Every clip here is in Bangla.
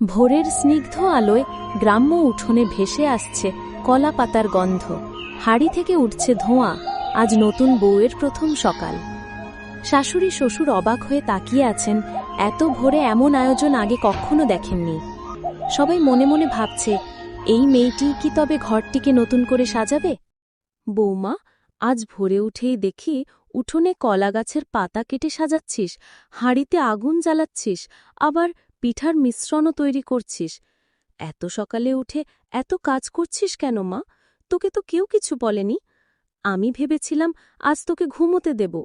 ভোরের স্নিগ্ধ আলোয় গ্রাম্য উঠোনে ভেসে আসছে কলা পাতার গন্ধ। হাড়ি থেকে উঠছে ধোঁয়া, আজ নতুন বউয়ের প্রথম সকাল। শাশুড়ি শ্বশুর অবাক হয়ে তাকিয়ে আছেন, এত ভোরে এমন আয়োজন আগে কখনো দেখেননি। সবাই মনে মনে ভাবছে, এই মেয়েটি কি তবে ঘরটিকে নতুন করে সাজাবে? বৌমা, আজ ভোরে উঠেই দেখি উঠোনে কলা গাছের পাতা কেটে সাজাচ্ছিস, হাঁড়িতে আগুন জ্বালাচ্ছিস, আবার পিঠার মিশ্রণও তৈরি করছিস। এত সকালে উঠে এত কাজ করছিস কেন মা? তোকে তো কেউ কিছু বলেনি। আমি ভেবেছিলাম আজ তোকে ঘুমোতে দেব।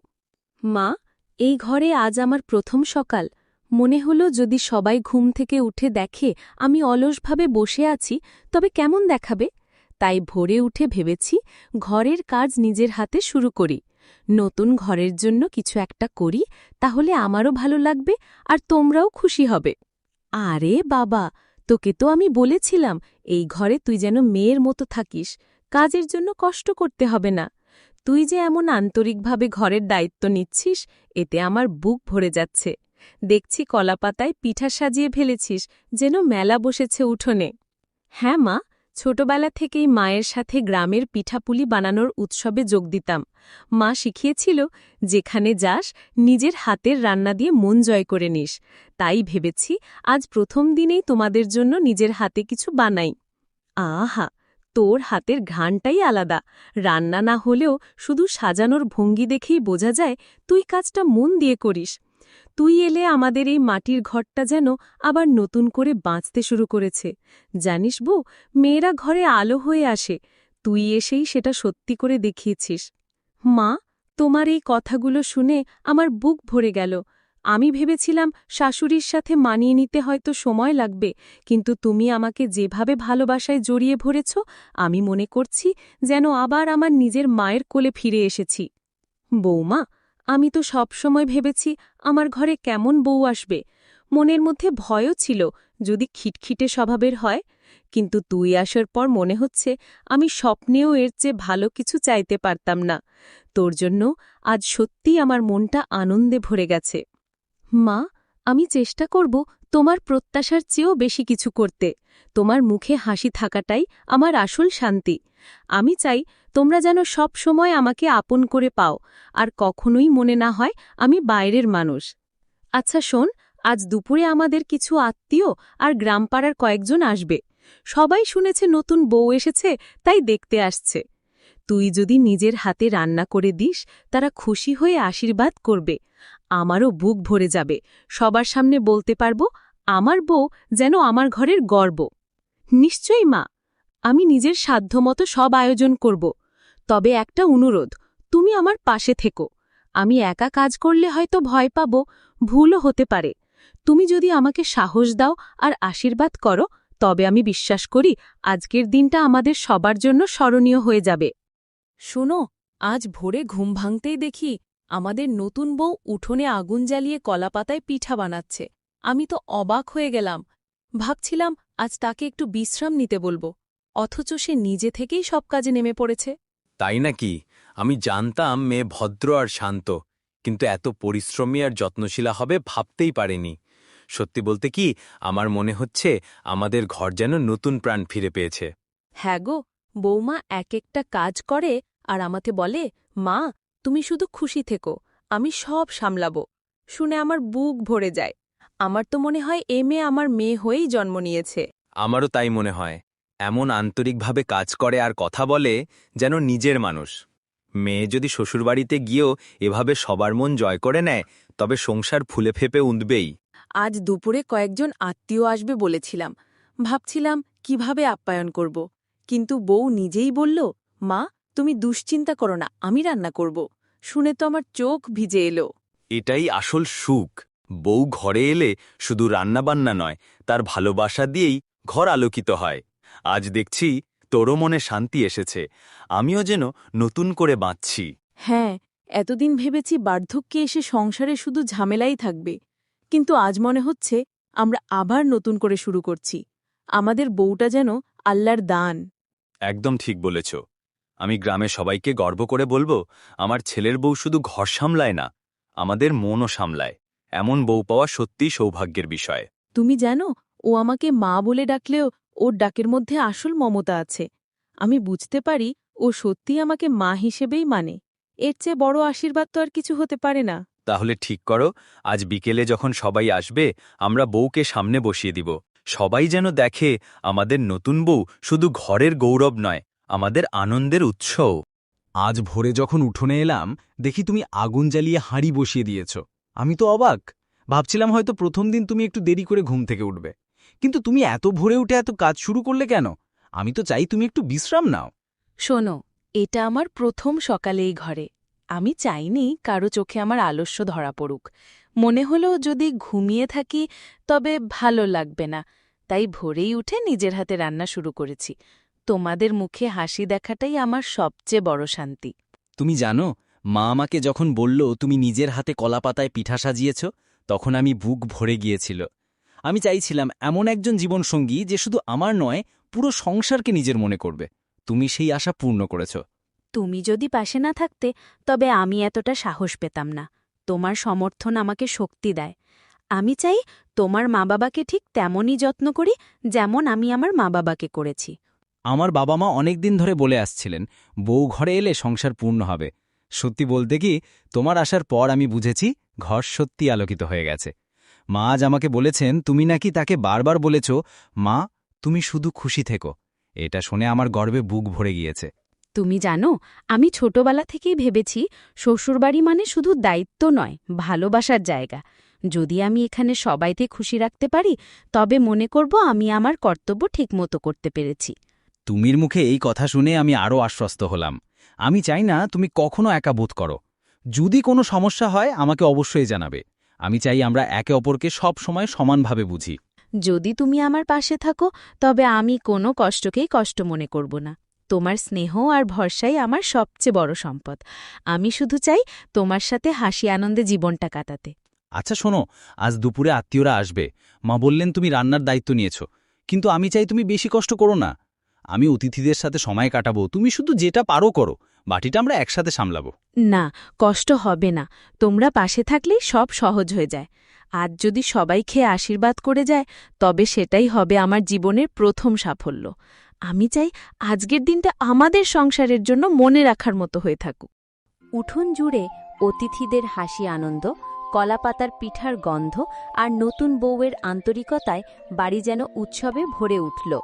মা, এই ঘরে আজ আমার প্রথম সকাল। মনে হলো যদি সবাই ঘুম থেকে উঠে দেখে আমি অলসভাবে বসে আছি, তবে কেমন দেখাবে? তাই ভোরে উঠে ভেবেছি ঘরের কাজ নিজের হাতে শুরু করি। নতুন ঘরের জন্য কিছু একটা করি, তাহলে আমারও ভালো লাগবে আর তোমরাও খুশি হবে। আরে বাবা, তোকে তো আমি বলেছিলাম, এই ঘরে তুই যেন মেয়ের মতো থাকিস, কাজের জন্য কষ্ট করতে হবে না। তুই যে এমন আন্তরিকভাবে ঘরের দায়িত্ব নিচ্ছিস, এতে আমার বুক ভরে যাচ্ছে। দেখছি কলাপাতায় পিঠা সাজিয়ে ফেলেছিস, যেন মেলা বসেছে উঠোনে। হ্যাঁ মা ছোটবেলা থেকেই মায়ের সাথে গ্রামের পিঠাপুলি বানানোর উৎসবে যোগ দিতাম। মা শিখিয়েছিল, যেখানে যাস, নিজের হাতের রান্না দিয়ে মন জয় করে নিস। তাই ভেবেছি, আজ প্রথম দিনেই তোমাদের জন্য নিজের হাতে কিছু বানাই। আহা! তোর হাতের ঘানটাই আলাদা। রান্না না হলেও শুধু সাজানোর ভঙ্গি দেখেই বোঝা যায়, তুই কাজটা মন দিয়ে করিস। তুই এলে আমাদের এই মাটির ঘরটা যেন আবার নতুন করে বাঁচতে শুরু করেছে। জানিস বউ, মেয়েরা ঘরে আলো হয়ে আসে। তুই এসেই সেটা সত্যি করে দেখিয়েছিস। মা, তোমার এই কথাগুলো শুনে আমার বুক ভরে গেল। আমি ভেবেছিলাম শাশুড়ির সাথে মানিয়ে নিতে হয়তো সময় লাগবে, কিন্তু তুমি আমাকে যেভাবে ভালোবাসায় জড়িয়ে ভরেছ, আমি মনে করছি যেন আবার আমার নিজের মায়ের কোলে ফিরে এসেছি। বৌমা আমি তো সবসময় ভেবেছি আমার ঘরে কেমন বউ আসবে। মনের মধ্যে ভয়ও ছিল যদি খিটখিটে স্বভাবের হয়, কিন্তু তুই আসার পর মনে হচ্ছে আমি স্বপ্নেও এর চেয়ে ভালো কিছু চাইতে পারতাম না। তোর জন্য আজ সত্যি আমার মনটা আনন্দে ভরে গেছে। মা, আমি চেষ্টা করব তোমার প্রত্যাশার চেয়েও বেশি কিছু করতে। তোমার মুখে হাসি থাকাটাই আমার আসল শান্তি। আমি চাই তোমরা যেন সব সময় আমাকে আপন করে পাও, আর কখনোই মনে না হয় আমি বাইরের মানুষ। আচ্ছা শোন, আজ দুপুরে আমাদের কিছু আত্মীয় আর গ্রামপাড়ার কয়েকজন আসবে। সবাই শুনেছে নতুন বউ এসেছে, তাই দেখতে আসছে। তুই যদি নিজের হাতে রান্না করে দিস, তারা খুশি হয়ে আশীর্বাদ করবে। আমারও বুক ভরে যাবে। সবার সামনে বলতে পারব, আমার বউ যেন আমার ঘরের গর্ব। নিশ্চয়ই মা, আমি নিজের সাধ্যমতো সব আয়োজন করব। তবে একটা অনুরোধ, তুমি আমার পাশে থেকো। আমি একা কাজ করলে হয়তো ভয় পাব, ভুলও হতে পারে। তুমি যদি আমাকে সাহস দাও আর আশীর্বাদ করো, তবে আমি বিশ্বাস করি আজকের দিনটা আমাদের সবার জন্য স্মরণীয় হয়ে যাবে। শোনো, আজ ভোরে ঘুম ভাঙতেই দেখি আমাদের নতুন বউ উঠোনে আগুন জ্বালিয়ে কলাপাতায় পিঠা বানাচ্ছে। আমি তো অবাক হয়ে গেলাম। ভাবছিলাম আজ তাকে একটু বিশ্রাম নিতে বলব, অথচ সে নিজে থেকেই সব কাজে নেমে পড়েছে। তাই নাকি? আমি জানতাম মেয়ে ভদ্র আর শান্ত কিন্তু এত পরিশ্রমী আর যত্নশীলা হবে ভাবতেই পারেনি। সত্যি বলতে কি আমার মনে হচ্ছে আমাদের ঘর যেন নতুন প্রাণ ফিরে পেয়েছে। হ্যাঁ গো বৌমা এক একটা কাজ করে আর আমাকে বলে মা তুমি শুধু খুশি থেকো আমি সব সামলাবো। শুনে আমার বুক ভরে যায়। আমার তো মনে হয় এ মেয়ে আমার মেয়ে হয়েই জন্ম নিয়েছে। আমারও তাই মনে হয়। এমন আন্তরিকভাবে কাজ করে আর কথা বলে যেন নিজের মানুষ। মেয়ে যদি শ্বশুরবাড়িতে গিয়েও এভাবে সবার মন জয় করে নেয় তবে সংসার ফুলে ফেপে উঁদবেই আজ দুপুরে কয়েকজন আত্মীয় আসবে বলেছিলাম। ভাবছিলাম কীভাবে আপ্যায়ন করব? কিন্তু বউ নিজেই বলল মা তুমি দুশ্চিন্তা করো না আমি রান্না করব। শুনে তো আমার চোখ ভিজে এলো। এটাই আসল সুখ। বউ ঘরে এলে শুধু রান্নাবান্না নয় তার ভালোবাসা দিয়েই ঘর আলোকিত হয়। আজ দেখছি তোরও মনে শান্তি এসেছে আমিও যেন নতুন করে বাঁচছি। হ্যাঁ এতদিন ভেবেছি বার্ধক্যে এসে সংসারে শুধু ঝামেলাই থাকবে কিন্তু আজ মনে হচ্ছে আমরা আবার নতুন করে শুরু করছি আমাদের বউটা যেন আল্লাহর দান। একদম ঠিক বলেছ আমি গ্রামে সবাইকে গর্ব করে বলব আমার ছেলের বউ শুধু ঘর সামলায় না আমাদের মনও সামলায় এমন বউ পাওয়া সত্যিই সৌভাগ্যের বিষয়। তুমি জানো ও আমাকে মা বলে ডাকলেও ওর ডাকের মধ্যে আসল মমতা আছে। আমি বুঝতে পারি ও সত্যি আমাকে মা হিসেবেই মানে। এর চেয়ে বড় আশীর্বাদ তো আর কিছু হতে পারে না। তাহলে ঠিক করো, আজ বিকেলে যখন সবাই আসবে, আমরা বউকে সামনে বসিয়ে দিব। সবাই যেন দেখে, আমাদের নতুন বউ শুধু ঘরের গৌরব নয়, আমাদের আনন্দের উৎসও। আজ ভোরে যখন উঠোনে এলাম, দেখি তুমি আগুন জ্বালিয়ে হাঁড়ি বসিয়ে দিয়েছ। আমি তো অবাক। ভাবছিলাম হয়তো প্রথম দিন তুমি একটু দেরি করে ঘুম থেকে উঠবে। কিন্তু তুমি এত ভোরে উঠে এত কাজ শুরু করলে কেন? আমি তো চাই তুমি একটু বিশ্রাম নাও। শোনো এটা আমার প্রথম সকালে এই ঘরে। আমি চাইনি কারও চোখে আমার আলস্য ধরা পড়ুক। মনে হলো যদি ঘুমিয়ে থাকি তবে ভালো লাগবে না। তাই ভোরেই উঠে নিজের হাতে রান্না শুরু করেছি। তোমাদের মুখে হাসি দেখাটাই আমার সবচেয়ে বড় শান্তি। তুমি জানো মা আমাকে যখন বলল তুমি নিজের হাতে কলাপাতায় পিঠা সাজিয়েছ? তখন আমি বুক ভরে গিয়েছিল। আমি চাইছিলাম এমন একজন জীবনসঙ্গী যে শুধু আমার নয় পুরো সংসারকে নিজের মনে করবে। তুমি সেই আশা পূর্ণ করেছ। তুমি যদি পাশে না থাকতে তবে আমি এতটা সাহস পেতাম না। তোমার সমর্থন আমাকে শক্তি দেয়। আমি চাই তোমার মা বাবাকে ঠিক তেমনই যত্ন করি যেমন আমি আমার মা বাবাকে করেছি। আমার বাবা মা অনেক দিন ধরে বলে আসছিলেন বউ ঘরে এলে সংসার পূর্ণ হবে। সত্যি বলতে কি তোমার আসার পর আমি বুঝেছি ঘর সত্যি আলোকিত হয়ে গেছে। মা আজ আমাকে বলেছেন তুমি নাকি তাকে বারবার বলেছ মা তুমি শুধু খুশি থেকো। এটা শুনে আমার গর্বে বুক ভরে গিয়েছে। তুমি জানো আমি ছোটবেলা থেকেই ভেবেছি শ্বশুরবাড়ি মানে শুধু দায়িত্ব নয় ভালোবাসার জায়গা। যদি আমি এখানে সবাইতে খুশি রাখতে পারি তবে মনে করব আমি আমার কর্তব্য ঠিকমতো করতে পেরেছি। তুমির মুখে এই কথা শুনে আমি আরও আশ্বস্ত হলাম। আমি চাই না তুমি কখনো একা বোধ করো। যদি কোনো সমস্যা হয় আমাকে অবশ্যই জানাবে। আমি চাই আমরা একে অপরকে সব সময় সমানভাবে বুঝি। যদি তুমি আমার পাশে থাকো তবে আমি কোনো কষ্টকেই কষ্ট মনে করব না। তোমার স্নেহ আর ভরসাই আমার সবচেয়ে বড় সম্পদ। আমি শুধু চাই তোমার সাথে হাসি আনন্দে জীবনটা কাটাতে। আচ্ছা শোনো আজ দুপুরে আত্মীয়রা আসবে। মা বললেন তুমি রান্নার দায়িত্ব নিয়েছ। কিন্তু আমি চাই তুমি বেশি কষ্ট করো না। আমি অতিথিদের সাথে সময় কাটাবো। তুমি শুধু যেটা পারো করো। বাটিটা আমরা একসাথে সামলাবো। না কষ্ট হবে না। তোমরা পাশে থাকলেই সব সহজ হয়ে যায়। আজ যদি সবাই খেয়ে আশীর্বাদ করে যায় তবে সেটাই হবে আমার জীবনের প্রথম সাফল্য। আমি চাই আজকের দিনটা আমাদের সংসারের জন্য মনে রাখার মতো হয়ে থাকুক। উঠোন জুড়ে অতিথিদের হাসি আনন্দ কলাপাতার পিঠার গন্ধ আর নতুন বউয়ের আন্তরিকতায় বাড়ি যেন উৎসবে ভরে উঠল।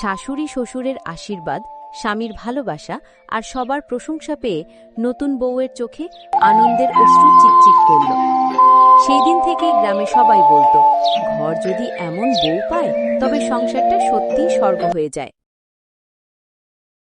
শাশুড়ি শ্বশুরের আশীর্বাদ স্বামীর ভালোবাসা আর সবার প্রশংসা পেয়ে নতুন বউয়ের চোখে আনন্দের অশ্রু চিকচিক করল। সেই দিন থেকে গ্রামে সবাই বলতো, ঘর যদি এমন বউ পায়, তবে সংসারটা সত্যিই স্বর্গ হয়ে যায়।